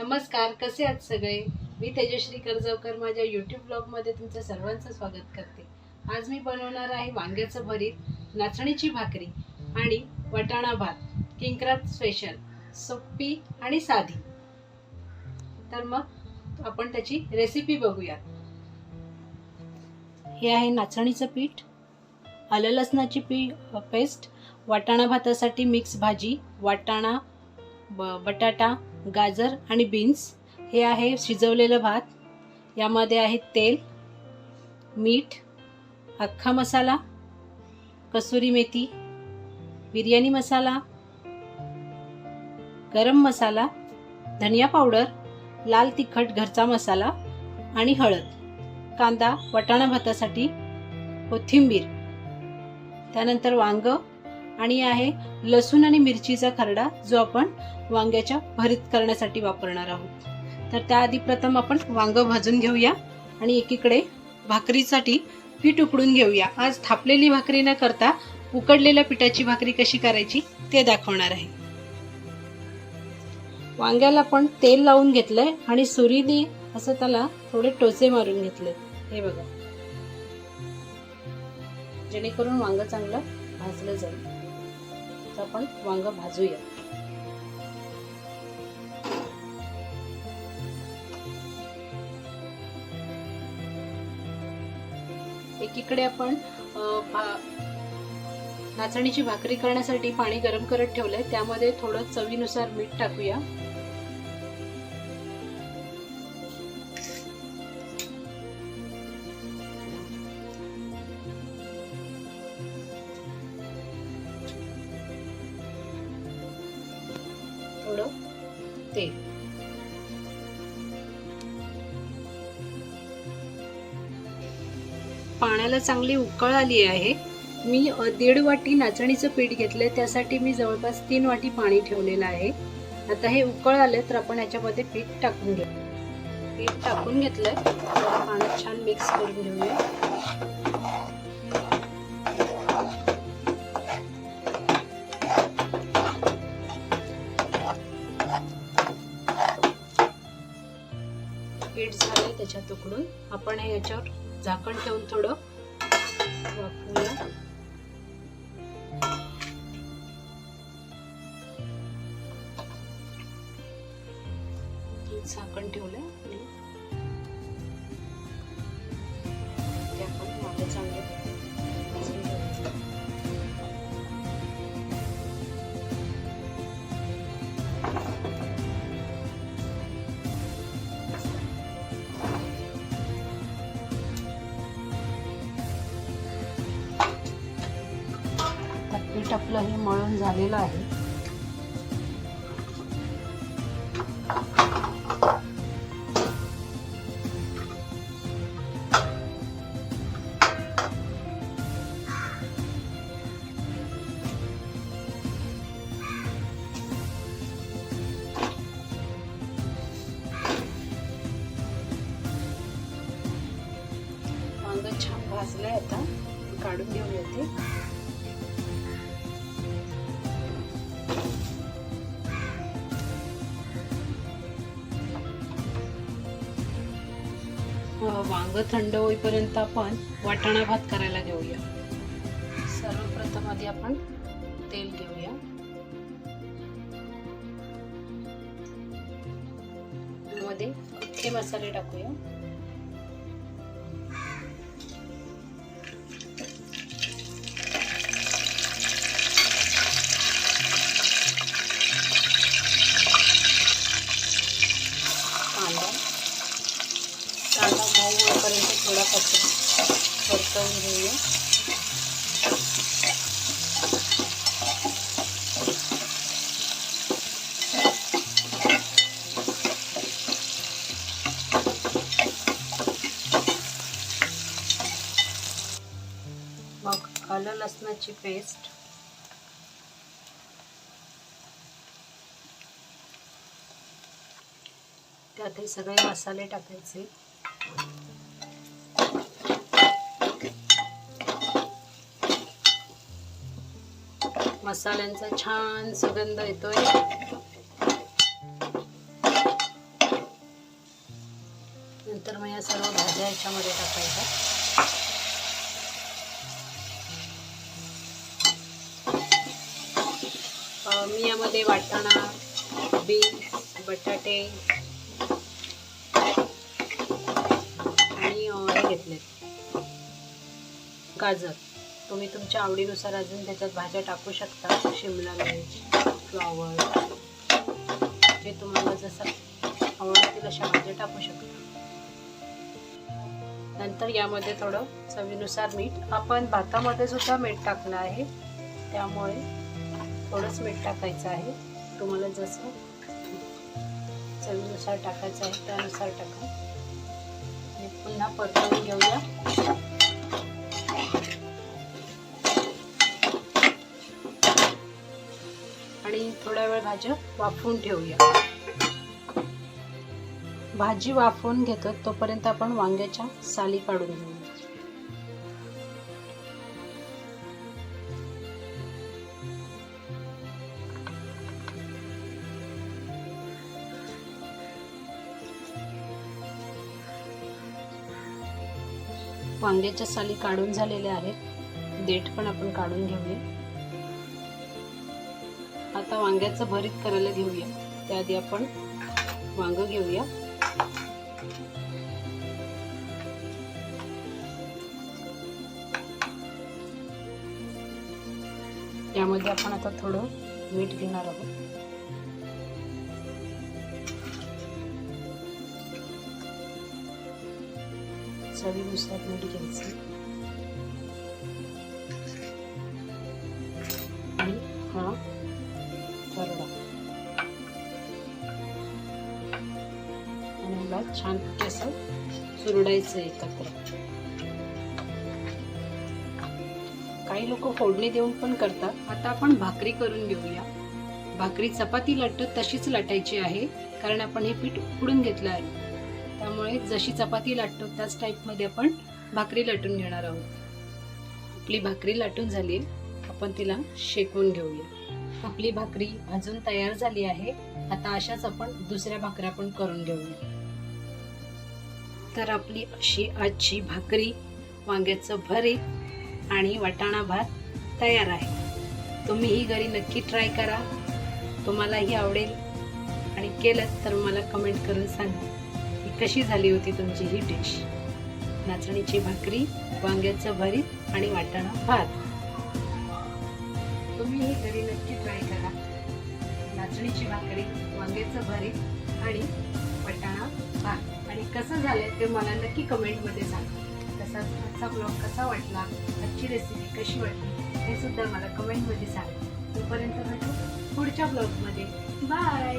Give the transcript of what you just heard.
नमस्कार कसे आहात सगळे? मी तेजश्री कर्जवकर माझ्या यूट्यूब ब्लॉगमध्ये तुमचं सर्वांचं स्वागत करते. आज मी बनवणार आहे वांग्याचं भरीत नाचणीची भाकरी आणि वटाणा भात किंक्रात स्पेशल सोपी आणि साधी. तर मग आपण त्याची रेसिपी बघूया हे आहे नाचणीचं पीठ आलं लसणाची पी पेस्ट वाटाणा भातासाठी मिक्स भाजी वाटाणा ब बटाटा गाजर आणि बीन्स हे आहे शिजवलेलं भात. यामध्ये आहे तेल मीठ अख्खा मसाला कसुरी मेथी बिर्याणी मसाला गरम मसाला धनिया पावडर लाल तिखट घरचा मसाला आणि हळद कांदा वटाणा भातासाठी कोथिंबीर. त्यानंतर वांग आणि आहे लसूण आणि मिरचीचा खरडा जो आपण वांग्याच्या भरीत करण्यासाठी वापरणार आहोत. तर त्याआधी प्रथम आपण वांगं भाजून घेऊया आणि एकीकडे भाकरीसाठी पीठ उकडून घेऊया. आज थापलेली भाकरी न करता उकडलेल्या पिठाची भाकरी कशी करायची ते दाखवणार आहे. वांग्याला आपण तेल लावून घेतलंय आणि सुरीने असं त्याला थोडे टोचे मारून घेतले हे बघा. जेणेकरून वांग चांगलं भाजलं जाईल. तर आपण वांग भाजूया. एकीकडे आपण नाचणीची भाकरी करण्यासाठी पाणी गरम करत ठेवलंय. त्यामध्ये थोडं चवीनुसार मीठ टाकूया. पाण्याला चांगली उकळ आली आहे. मी दीड वाटी नाचणीचं पीठ घेतलं त्यासाठी मी जवळपास तीन वाटी पाणी ठेवलेलं आहे. आता हे उकळ आलं तर आपण याच्यामध्ये पीठ टाकून घेऊ. पीठ टाकून घेतलंय. पाण्यात छान मिक्स करून घेऊया. पीठ झालंय त्याच्यात उकडून. आपण हे याच्यावर झाकण ठेवून थोडं वाफवूया. झाकण ठेवलंय आणि ते आपण चांगले पीठ आपलं हे मळून झालेलं आहे. वांग छान भाजलंय आता. काढून घेऊन येते. वांग थंड होईपर्यंत आपण वाटाणा भात करायला घेऊया. सर्वप्रथम आधी आपण तेल घेऊया. मध्ये इतके मसाले टाकूया? आलं पेस्ट त्यात हे सगळे मसाले टाकायचे. मसाल्यांचा छान सुगंध येतोय. नंतर मग या सर्व भाज्या याच्यामध्ये टाकायच्या. मी यामध्ये वाटाणा बीन्स बटाटे आणि हे घेतले. गाजर. तुम्ही तुमच्या आवडीनुसार अजून त्याच्यात भाज्या टाकू शकता. शिमला मिरच फ्लॉवर. जे तुम्हाला जसं आवडतील अशा भाज्या टाकू शकता. नंतर यामध्ये थोडं चवीनुसार मीठ. आपण भातामध्ये सुद्धा मीठ टाकलं आहे. त्यामुळे थोडंच मीठ टाकायचं आहे. तुम्हाला जसं चवीनुसार टाकायचं आहे त्यानुसार टाका. आणि पुन्हा परतवून घेऊया. आणि थोडा वेळ भाज्या वाफवून ठेवूया. भाजी वाफवून घेतो तोपर्यंत आपण वांग्याच्या साली काढून घेऊया. वांग्याच्या साली काढून झालेल्या आहेत. देठ पण आपण काढून घेऊया. आता वांग्याचं भरीत करायला घेऊया. त्याआधी आपण वांग घेऊया. यामध्ये आपण आता थोडं मीठ घेणार आहोत. चवीनुसार मीठ घ्यायचं आणि हा खरडा आणि छान असं चुरडायचं एकत्र. काही लोक फोडणी देऊन पण करतात. आता आपण भाकरी करून घेऊया. भाकरी चपाती लाटत तशीच लाटायची आहे. कारण आपण हे पीठ उकडून घेतलं आहे. त्यामुळे जशी चपाती लाटतो त्याच टाईपमध्ये आपण भाकरी लाटून घेणार आहोत. आपली भाकरी लाटून झाली आपण तिला शेकून घेऊया. आपली भाकरी भाजून तयार झाली आहे आता अशाच आपण दुसऱ्या भाकऱ्या पण करून घेऊया. तर आपली अशी आजची भाकरी वांग्याचं भरीत आणि वाटाणा भात तयार आहे. तुम्ही ही घरी नक्की ट्राय करा. तुम्हालाही आवडेल आणि केलं तर मला कमेंट करून सांगा. कशी झाली होती तुमची ही डिश नाचणीची भाकरी वांग्याचं भरीत आणि वाटाणा भात. तुम्ही ही घरी नक्की ट्राय करा. नाचणीची भाकरी वांग्याचं भरीत आणि वाटाणा भात. आणि कसं झालं ते मला नक्की कमेंटमध्ये सांगा. तसाच आजचा ब्लॉग कसा वाटला? आजची रेसिपी कशी वाटली? हे सुद्धा मला कमेंटमध्ये सांगा. तोपर्यंत भेटू पुढच्या ब्लॉगमध्ये बाय